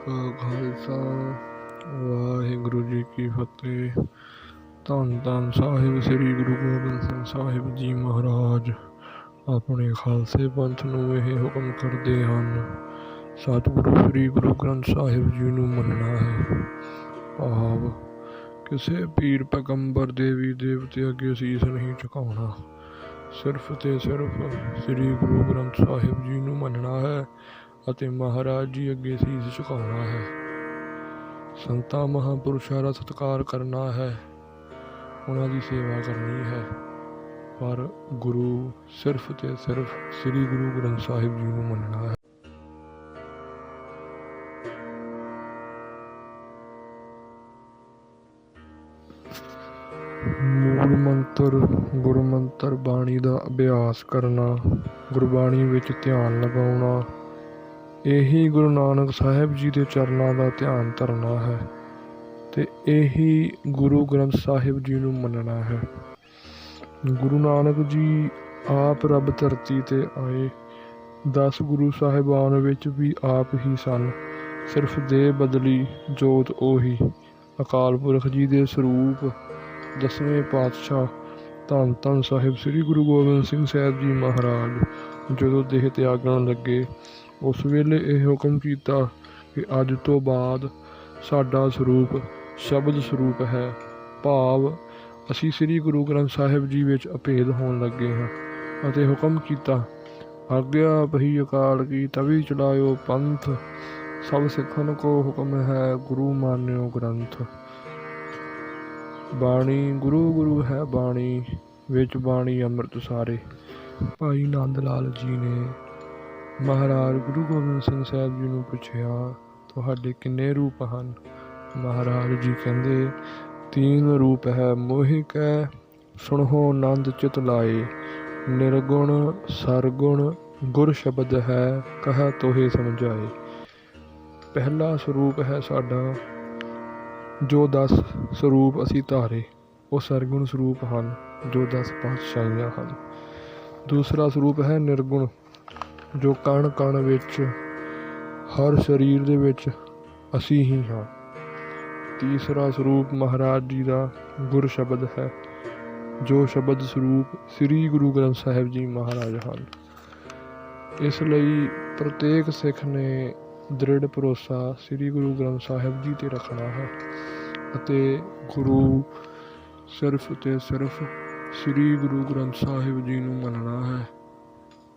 ਕਾ ਖਾਲਸਾ, ਵਾਹਿਗੁਰੂ ਜੀ ਕੀ ਫਤਿਹ। ਧੰਨ ਧੰਨ ਸਾਹਿਬ, ਸ੍ਰੀ ਗੁਰੂ ਗੋਬਿੰਦ ਸਿੰਘ ਸਾਹਿਬ ਜੀ ਮਹਾਰਾਜ। ਆਪਣੇ ਖਾਲਸੇ ਪੰਥ ਨੂੰ ਇਹ ਹੁਕਮ ਕਰਦੇ ਹਨ, ਸਤਿਗੁਰੂ ਸ੍ਰੀ ਗੁਰੂ ਗ੍ਰੰਥ ਸਾਹਿਬ ਜੀ ਨੂੰ ਮੰਨਣਾ ਹੈ। ਭਾਵ ਕਿਸੇ ਪੀਰ ਪੈਗੰਬਰ ਦੇਵੀ ਦੇਵਤੇ ਅੱਗੇ ਸੀਸ ਨਹੀਂ ਝੁਕਾਉਣਾ, ਸਿਰਫ ਤੇ ਸਿਰਫ ਸ੍ਰੀ ਗੁਰੂ ਗ੍ਰੰਥ ਸਾਹਿਬ ਜੀ ਨੂੰ ਮੰਨਣਾ ਹੈ। ਅਤੇ ਮਹਾਰਾਜ ਜੀ ਅੱਗੇ ਸੀਸ ਝੁਕਾਉਣਾ ਹੈ। ਸੰਤਾਂ, ਮਹਾਂਪੁਰਸ਼ਾਂ ਦਾ ਸਤਿਕਾਰ ਕਰਨਾ ਹੈ। ਉਹਨਾਂ ਦੀ ਸੇਵਾ ਕਰਨੀ ਹੈ। ਪਰ ਗੁਰੂ ਸਿਰਫ ਤੇ ਸਿਰਫ ਸ੍ਰੀ ਗੁਰੂ ਗ੍ਰੰਥ ਸਾਹਿਬ ਜੀ ਨੂੰ ਮੰਨਣਾ ਹੈ। ਮੂਲ ਮੰਤਰ ਗੁਰੂ ਮੰਤਰ ਬਾਣੀ ਦਾ ਅਭਿਆਸ ਕਰਨਾ, ਗੁਰਬਾਣੀ ਵਿੱਚ ਧਿਆਨ ਲਗਾਉਣਾ ਇਹੀ ਗੁਰੂ ਨਾਨਕ ਸਾਹਿਬ ਜੀ ਦੇ ਚਰਨਾਂ ਦਾ ਧਿਆਨ ਧਰਨਾ ਹੈ ਤੇ ਇਹੀ ਗੁਰੂ ਗ੍ਰੰਥ ਸਾਹਿਬ ਜੀ ਨੂੰ ਮੰਨਣਾ ਹੈ। ਗੁਰੂ ਨਾਨਕ ਜੀ ਆਪ ਰੱਬ ਧਰਤੀ ਤੇ ਆਏ। 10 ਗੁਰੂ ਸਾਹਿਬਾਨ ਵਿੱਚ ਵੀ ਆਪ ਹੀ ਸਨ। ਸਿਰਫ ਦੇ ਬਦਲੀ, ਜੋਤ ਉਹੀ। ਅਕਾਲ ਪੁਰਖ ਜੀ ਦੇ ਸਰੂਪ, ਦਸਵੇਂ ਪਾਤਸ਼ਾਹ, ਧੰਨ ਧੰਨ ਸਾਹਿਬ ਸ੍ਰੀ ਗੁਰੂ ਗੋਬਿੰਦ ਸਿੰਘ ਸਾਹਿਬ ਜੀ ਮਹਾਰਾਜ, ਜਦੋਂ ਦੇਹ ਤਿਆਗਣ ਲੱਗੇ ਉਸ ਵੇਲੇ ਇਹ ਹੁਕਮ ਕੀਤਾ ਕਿ ਅੱਜ ਤੋਂ ਬਾਅਦ ਸਾਡਾ ਸਰੂਪ ਸ਼ਬਦ ਸਰੂਪ ਹੈ। ਭਾਵ, ਅਸੀਂ ਸ੍ਰੀ ਗੁਰੂ ਗ੍ਰੰਥ ਸਾਹਿਬ ਜੀ ਵਿੱਚ ਅਭੇਦ ਹੋਣ ਲੱਗੇ ਹਾਂ ਅਤੇ ਹੁਕਮ ਕੀਤਾ, ਆਗਿਆ ਪਹੀ ਅਕਾਲ ਕੀ, ਤਵੀ ਚੜਾਇਓ ਪੰਥ, ਸਭ ਸਿੱਖਨ ਕੋ ਹੁਕਮ ਹੈ ਗੁਰੂ ਮਾਨਿਓ ਗ੍ਰੰਥ। ਬਾਣੀ, ਗੁਰੂ ਗੁਰੂ ਹੈ ਬਾਣੀ, ਵਿੱਚ ਬਾਣੀ ਅੰਮ੍ਰਿਤ ਸਾਰੇ। ਭਾਈ ਨੰਦ ਲਾਲ ਜੀ ਨੇ ਮਹਾਰਾਜ ਗੁਰੂ ਗੋਬਿੰਦ ਸਿੰਘ ਸਾਹਿਬ ਜੀ ਨੂੰ ਪੁੱਛਿਆ, ਤੁਹਾਡੇ ਕਿੰਨੇ ਰੂਪ ਹਨ? ਮਹਾਰਾਜ ਜੀ ਕਹਿੰਦੇ, ਤੀਨ ਰੂਪ ਹੈ ਮੋਹਿ ਕੈ ਸੁਣੋ ਆਨੰਦ ਚਿਤ ਲਾਏ। ਨਿਰਗੁਣ, ਸਰਗੁਣ, ਗੁਰ ਸ਼ਬਦ ਹੈ, ਕਹ ਤੋਹੇ ਸਮਝਾਏ। ਪਹਿਲਾ ਸਰੂਪ ਹੈ ਸਾਡਾ, ਜੋ 10 ਸਰੂਪ ਅਸੀਂ ਧਾਰੇ, ਉਹ ਸਰਗੁਣ ਸਰੂਪ ਹਨ, ਜੋ 10 ਪਾਤਸ਼ਾਹੀਆਂ ਹਨ। ਦੂਸਰਾ ਸਰੂਪ ਹੈ ਨਿਰਗੁਣ ਜੋ ਕਣ ਕਣ ਵਿੱਚ, ਹਰ ਸਰੀਰ ਦੇ ਵਿੱਚ ਅਸੀਂ ਹੀ ਹਾਂ। ਤੀਸਰਾ ਸਰੂਪ ਮਹਾਰਾਜ ਜੀ ਦਾ ਗੁਰ ਸ਼ਬਦ ਹੈ, ਜੋ ਸ਼ਬਦ ਸਰੂਪ ਸ੍ਰੀ ਗੁਰੂ ਗ੍ਰੰਥ ਸਾਹਿਬ ਜੀ ਮਹਾਰਾਜ ਹਨ। ਇਸ ਲਈ ਪ੍ਰਤੇਕ ਸਿੱਖ ਨੇ ਦ੍ਰਿੜ ਭਰੋਸਾ ਸ੍ਰੀ ਗੁਰੂ ਗ੍ਰੰਥ ਸਾਹਿਬ ਜੀ ਤੇ ਰੱਖਣਾ ਹੈ ਅਤੇ ਗੁਰੂ ਸਿਰਫ ਤੇ ਸਿਰਫ ਸ੍ਰੀ ਗੁਰੂ ਗ੍ਰੰਥ ਸਾਹਿਬ ਜੀ ਨੂੰ ਮੰਨਣਾ ਹੈ।